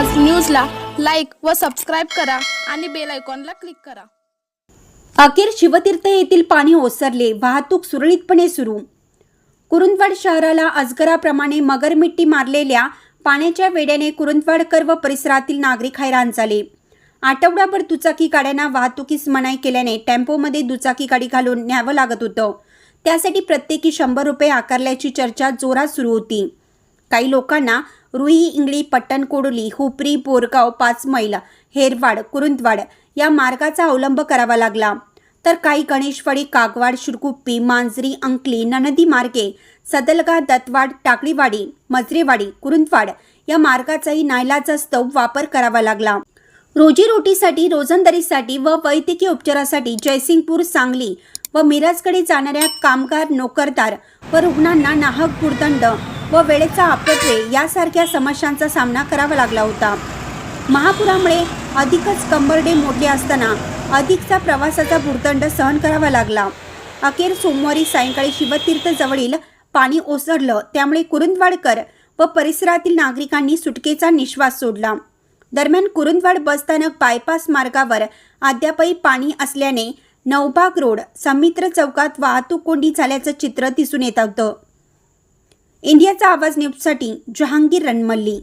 व सबस्क्राईब करा आणि बेल आयकॉनला क्लिक करा. अखेर शिवतीर्थ येथील पाणी ओसरले. वाहतूक सुरळीतपणे सुरू. कुरुंदवाड शहराला अजगराप्रमाणे मगरमिट्टी मारलेल्या पाण्याच्या वेड्याने कुरुंदवाडकर व परिसरातील नागरिक हैराण झाले. आठवडाभर दुचाकी गाड्यांना वाहतुकीस मनाई केल्याने टेम्पोमध्ये दुचाकी गाडी घालून न्यावं लागत होतं. त्यासाठी प्रत्येकी शंभर रुपये आकारल्याची चर्चा जोरात सुरू होती. काही लोकांना रुई इंगळी पट्टण कोडोली हुपरी बोरगाव पाच मैला हेरवाड कुरुंदवाड या मार्गाचा अवलंब करावा लागला. तर काही गणेशवाडी कागवाड शिरकुप्पी मांजरी अंकली ननदी मार्गे सदलगा दत्तवाड टाकळीवाडी मजरेवाडी कुरुंदवाड या मार्गाचाही नाईलाजास्तव वापर करावा लागला. रोजीरोटीसाठी रोजंदारीसाठी व वैद्यकीय उपचारासाठी जयसिंगपूर सांगली व मिरजकडे जाणाऱ्या कामगार नोकरदार व रुग्णांना नाहक गुडदंड व वेळेचा अपव्यय यासारख्या समस्यांचा सामना करावा लागला होता. महापुरामुळे अधिकच कंबरडे मोडले असताना अधिकचा प्रवासाचा भूर्दंड सहन करावा लागला. अखेर सोमवारी सायंकाळी शिवतीर्थजवळील पाणी ओसरलं त्यामुळे कुरुंदवाडकर व परिसरातील नागरिकांनी सुटकेचा निश्वास सोडला. दरम्यान कुरुंदवाड बसस्थानक बायपास मार्गावर अद्यापही पाणी असल्याने नवबाग रोड समित्र चौकात वाहतूक कोंडी झाल्याचं चित्र दिसून येत होतं. इंडियाचा आवाज न्यूजसाठी जहांगीर रणमल्ली.